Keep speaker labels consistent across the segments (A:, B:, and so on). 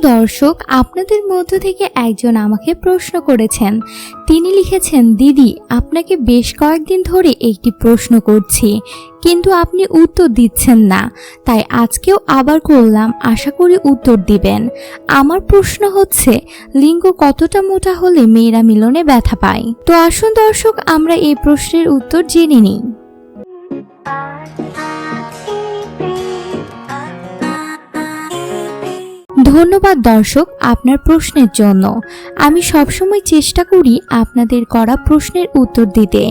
A: দর্শক আপনাদের মধ্য থেকে একজন আমাকে প্রশ্ন করেছেন। তিনি লিখেছেন, দিদি, আপনাকে বেশ কয়েকদিন ধরে একটি প্রশ্ন করছি, কিন্তু আপনি উত্তর দিচ্ছেন না। তাই আজকেও আবার করলাম, আশা করি উত্তর দিবেন। আমার প্রশ্ন হচ্ছে, লিঙ্গ কতটা মোটা হলে মেয়েরা মিলনে ব্যথা পায়? তো আসুন দর্শক, আমরা এই প্রশ্নের উত্তর জেনে নিই। ধন্যবাদ দর্শক আপনার প্রশ্নের জন্য। আমি সবসময় চেষ্টা করি আপনাদের করা প্রশ্নের উত্তর দিতে।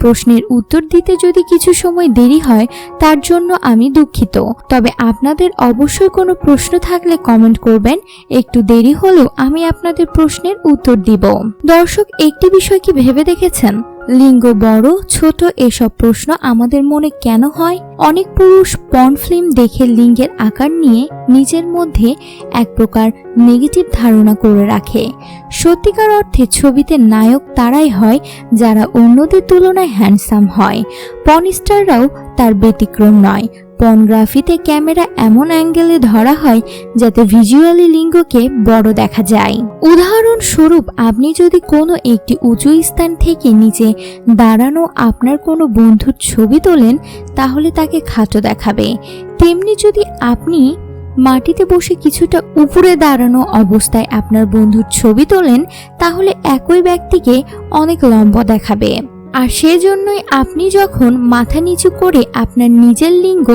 A: প্রশ্নের উত্তর দিতে যদি কিছু সময় দেরি হয়, তার জন্য আমি দুঃখিত। তবে আপনাদের অবশ্যই কোনো প্রশ্ন থাকলে কমেন্ট করবেন। একটু দেরি হলেও আমি আপনাদের প্রশ্নের উত্তর দিব। দর্শক, একটি বিষয় কি ভেবে দেখেছেন? লিঙ্গ বড়, ছোট এসব প্রশ্ন আমাদের মনে কেন হয়? অনেক পুরুষ পর্ন ফিল্ম দেখে লিঙ্গের আকার নিয়ে নিজের মধ্যে এক প্রকার নেগেটিভ ধারণা করে রাখে। সত্যিকার অর্থে ছবিতে নায়ক তারাই হয়, যারা অন্যদের তুলনায় হ্যান্ডসাম হয়। পর্ন স্টাররাও তার ব্যতিক্রম নয়। পর্নোগ্রাফিতে ক্যামেরা এমন অ্যাঙ্গেলে ধরা হয় যাতে ভিজুয়ালি লিঙ্গকে বড় দেখা যায়। উদাহরণস্বরূপ, আপনি যদি কোনো একটি উঁচু স্থান থেকে নিচে দাঁড়ানো আপনার কোনো বন্ধুর ছবি তোলেন, তাহলে তাকে খাটো দেখাবে। তেমনি যদি আপনি মাটিতে বসে কিছুটা উপরে দাঁড়ানো অবস্থায় আপনার বন্ধুর ছবি তোলেন, তাহলে একই ব্যক্তিকে অনেক লম্বা দেখাবে। আর সেজন্যই আপনি যখন মাথা নিচু করে আপনার নিজের লিঙ্গ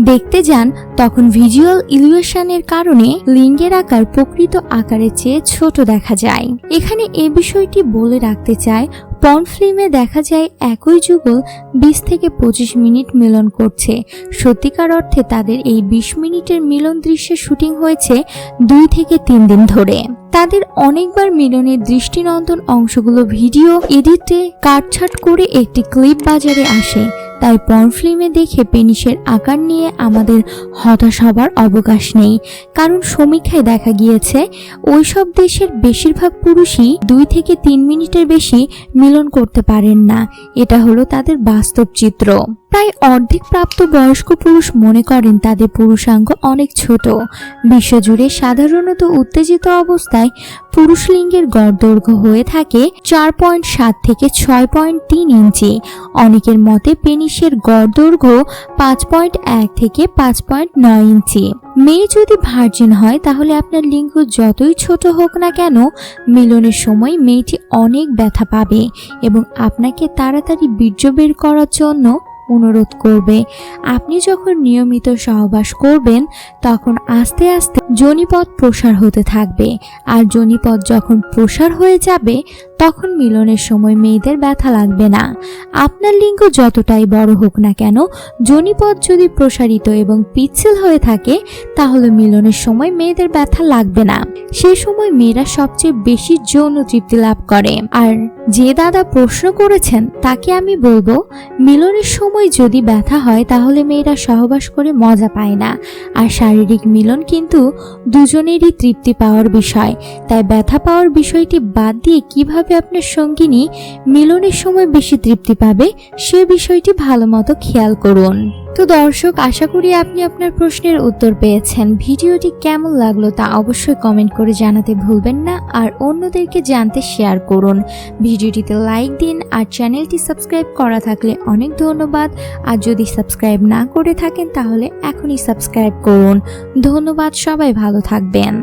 A: দেখতে যান, তখন ভিজুয়াল ইলিউশনের কারণে লিঙ্গের আকার প্রকৃত আকারের চেয়ে ছোট দেখা যায়। এখানে এ বিষয়টি বলে রাখতে চাই পর্ন ফিল্মে দেখা যায় একই যুগল বিশ থেকে পঁচিশ মিনিট মিলন করছে। সত্যিকার অর্থে তাদের এই বিশ মিনিটের মিলন দৃশ্যের শুটিং হয়েছে দুই থেকে তিন দিন ধরে। তাদের অনেকবার মিলনের দৃষ্টিনন্দন অংশগুলো ভিডিও এডিটে কাটছাট করে একটি ক্লিপ বাজারে আসে। তাই পর্ন ফিল্মে দেখে পেনিসের আকার নিয়ে আমাদের হতাশ হবার অবকাশ নেই। কারণ সমীক্ষায় দেখা গিয়েছে, ওইসব দেশের বেশিরভাগ পুরুষই দুই থেকে তিন মিনিটের বেশি মিলন করতে পারেন না। এটা হলো তাদের বাস্তব চিত্র। প্রায় অর্ধেক প্রাপ্ত বয়স্ক পুরুষ মনে করেন তাদের পুরুষাঙ্গ অনেক ছোট। বিশ্বজুড়ে সাধারণত উত্তেজিত অবস্থায় পুরুষ লিঙ্গের গড় দৈর্ঘ্য হয়ে থাকে চার পয়েন্ট সাত থেকে ছয় পয়েন্ট তিন ইঞ্চি। অনেকের মতে পেনিসের গড় দৈর্ঘ্য পাঁচ পয়েন্ট এক থেকে পাঁচ পয়েন্ট নয় ইঞ্চি। মেয়ে যদি ভার্জিন হয় তাহলে আপনার লিঙ্গ যতই ছোট হোক না কেন মিলনের সময় মেয়েটি অনেক ব্যথা পাবে এবং আপনাকে তাড়াতাড়ি বীর্য বের করার জন্য অনুরোধ করবে। আপনি যখন নিয়মিত সহবাস করবেন, তখন আস্তে আস্তে জনিপথ প্রসার হতে থাকবে। আর জনিপথ যখন প্রসার হয়ে যাবে তখন মিলনের সময় মেয়েদের ব্যথা লাগবে না। আপনার লিঙ্গ যতটাই বড় হোক না কেন, জনিপথ যদি প্রসারিত এবং পিচ্ছিল হয়ে থাকে, তাহলে মিলনের সময় মেয়েদের ব্যথা লাগবে না। সে সময় মেয়েরা সবচেয়ে বেশি যৌন তৃপ্তি লাভ করে। আর যে দাদা প্রশ্ন করেছেন, তাকে আমি বলব, মিলনের সময় যদি ব্যথা হয়, তাহলে মেয়েরা সহবাস করে মজা পায় না। আর শারীরিক মিলন কিন্তু দুজনেরই তৃপ্তি পাওয়ার বিষয়। তাই ব্যথা পাওয়ার বিষয়টি বাদ দিয়ে কীভাবে আপনার সঙ্গিনী মিলনের সময় বেশি তৃপ্তি পাবে, সে বিষয়টি ভালো মতো খেয়াল করুন। তো দর্শক, আশা করি আপনি আপনার প্রশ্নের উত্তর পেয়েছেন। ভিডিওটি কেমন লাগল তা অবশ্যই কমেন্ট করে জানাতে ভুলবেন না আর অন্যদেরকে জানতে শেয়ার করুন। ভিডিওটিতে লাইক দিন আর চ্যানেলটি সাবস্ক্রাইব করা থাকলে অনেক ধন্যবাদ। আর যদি সাবস্ক্রাইব না করে থাকেন তাহলে এখনই সাবস্ক্রাইব করুন। ধন্যবাদ, সবাই ভালো থাকবেন।